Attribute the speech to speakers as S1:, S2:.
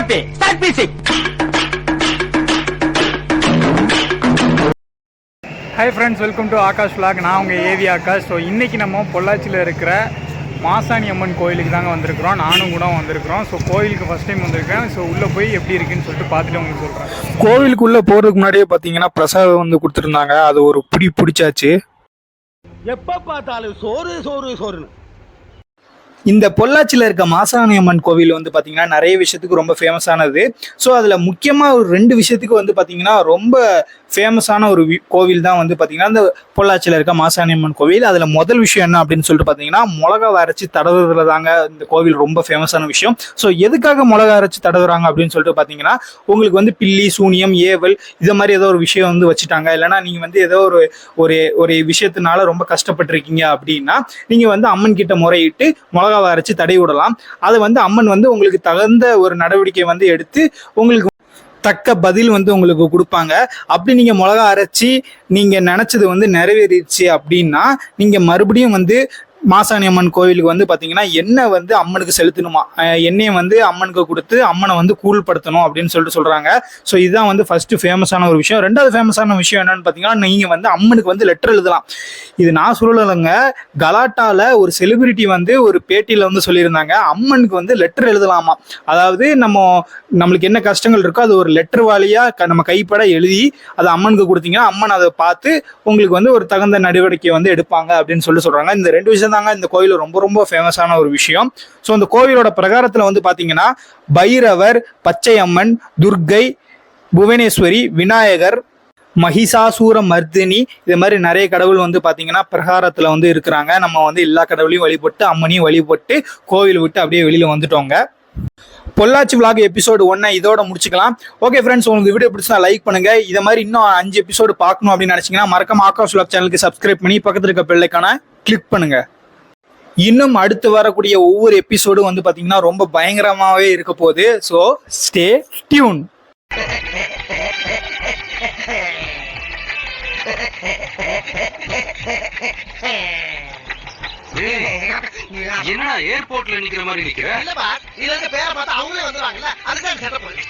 S1: Okay start music
S2: hi friends welcome to Akash vlog. நான் உங்கள் AV Akash so இன்றைக்கி நம்ம பொள்ளாச்சியில் இருக்கிற மாசாணி அம்மன் கோயிலுக்கு தாங்க வந்திருக்கிறோம். நானும் கூட வந்திருக்கிறோம். ஸோ கோயிலுக்கு ஃபஸ்ட் டைம் வந்திருக்கேன். ஸோ உள்ளே போய் எப்படி இருக்குன்னு சொல்லிட்டு பார்த்துட்டு உங்களுக்கு சொல்கிறேன்
S3: கோவிலுக்குள்ள போறதுக்கு முன்னாடியே பாத்தீங்கன்னா பிரசாதம் வந்து கொடுத்துருந்தாங்க. அது ஒரு பிடி பிடிச்சாச்சு.
S1: எப்ப பார்த்தாலும் சோறு சோறு சோறுன்னு.
S3: இந்த பொள்ளாச்சியில் இருக்க மாசாணி அம்மன் கோவில் வந்து பார்த்தீங்கன்னா நிறைய விஷயத்துக்கு ரொம்ப ஃபேமஸானது ஸோ அதில் முக்கியமாக ஒரு ரெண்டு விஷயத்துக்கு வந்து பார்த்தீங்கன்னா ரொம்ப ஃபேமஸான ஒரு வி- கோவில் தான் வந்து பார்த்தீங்கன்னா இந்த பொள்ளாச்சியில் இருக்க மாசாணி அம்மன் கோவில். அதில் முதல் விஷயம் என்ன அப்படின்னு சொல்லிட்டு பார்த்தீங்கன்னா மிளகா அரைச்சி தடவுறதுல தாங்க இந்த கோவில் ரொம்ப ஃபேமஸான விஷயம். ஸோ எதுக்காக மிளகா அரைச்சி தடவுறாங்க அப்படின்னு சொல்லிட்டு பார்த்தீங்கன்னா உங்களுக்கு வந்து பில்லி சூனியம் ஏவல் இது மாதிரி ஏதோ ஒரு விஷயம் வந்து வச்சுட்டாங்க. இல்லைன்னா நீங்கள் வந்து ஏதோ ஒரு ஒரு ஒரு விஷயத்தினால ரொம்ப கஷ்டப்பட்டிருக்கீங்க அப்படின்னா நீங்கள் வந்து அம்மன் கிட்ட முறையிட்டு மிளகாவை அரைச்சி தடை விடலாம். அது வந்து அம்மன் வந்து உங்களுக்கு தகுந்த ஒரு நடவடிக்கை வந்து எடுத்து உங்களுக்கு தக்க பதில் வந்து உங்களுக்கு கொடுப்பாங்க. அப்படி நீங்கள் மிளகா அரைச்சி நீங்கள் நினச்சது வந்து நிறைவேறிடுச்சு அப்படின்னா நீங்கள் மறுபடியும் வந்து மாசாணி அம்மன் கோவிலுக்கு வந்து பார்த்தீங்கன்னா எண்ணெய் வந்து அம்மனுக்கு செலுத்தணுமா? எண்ணெயை வந்து அம்மனுக்கு கொடுத்து அம்மனை வந்து கூழ்படுத்தணும் அப்படின்னு சொல்லிட்டு சொல்கிறாங்க ஸோ இதுதான் வந்து ஃபர்ஸ்ட் ஃபேமஸான ஒரு விஷயம். ரெண்டாவது ஃபேமஸான விஷயம் என்னன்னு பார்த்தீங்கன்னா நீங்கள் வந்து அம்மனுக்கு வந்து லெட்டர் எழுதலாம். இது நான் சொல்லலைங்க. கலாட்டாவில் ஒரு செலிபிரிட்டி வந்து ஒரு பேட்டியில் வந்து சொல்லியிருந்தாங்க. அம்மனுக்கு வந்து லெட்டர் எழுதலாமா? அதாவது நம்ம நம்மளுக்கு என்ன கஷ்டங்கள் இருக்கோ அது ஒரு லெட்டர் வாலியாக நம்ம கைப்பட எழுதி அதை அம்மனுக்கு கொடுத்தீங்கன்னா அம்மன் அதை பார்த்து உங்களுக்கு வந்து ஒரு தகுந்த நடவடிக்கை வந்து எடுப்பாங்க அப்படின்னு சொல்லி சொல்கிறாங்க இந்த ரெண்டு விஷயம் மட்டும்தாங்க இந்த கோயில் ரொம்ப ரொம்ப ஃபேமஸான ஒரு விஷயம். ஸோ இந்த கோயிலோட பிரகாரத்தில் வந்து பார்த்தீங்கன்னா பைரவர் பச்சை அம்மன் துர்க்கை புவனேஸ்வரி விநாயகர் மகிஷாசூர மர்தினி இது மாதிரி நிறைய கடவுள் வந்து பார்த்தீங்கன்னா பிரகாரத்தில் வந்து இருக்கிறாங்க. நம்ம வந்து எல்லா கடவுளையும் வழிபட்டு அம்மனையும் வழிபட்டு கோவில் விட்டு அப்படியே வெளியில் வந்துட்டோங்க. பொள்ளாச்சி விளாக் எபிசோடு ஒன்னை இதோட முடிச்சுக்கலாம். ஓகே ஃப்ரெண்ட்ஸ் உங்களுக்கு வீடியோ பிடிச்சா லைக் பண்ணுங்க. இதை மாதிரி இன்னும் அஞ்சு எபிசோடு பார்க்கணும் அப்படின்னு நினைச்சீங்கன்னா மறக்காம ஆகாஷ் விளாக் சேனலுக்கு சப்ஸ்கிரைப் பண்ணி பக்கத்தில் இருக்க பெல்லைக்கான கிளிக் பண்ணுங்க. இன்னும் அடுத்து வரக்கூடிய ஒவ்வொரு எபிசோடும் வந்து பாத்தீங்கன்னா ரொம்ப பயங்கரமாவே இருக்க போகுது. ஸோ ஸ்டே டியூன்
S4: என்ன ஏர்போர்ட்ல நிக்கிற மாதிரி நிக்கிற?
S1: இல்லப்பா இதுல பேரை பார்த்தா அவங்களே வந்துருவாங்கல்ல அதுக்காக சட்டை போடு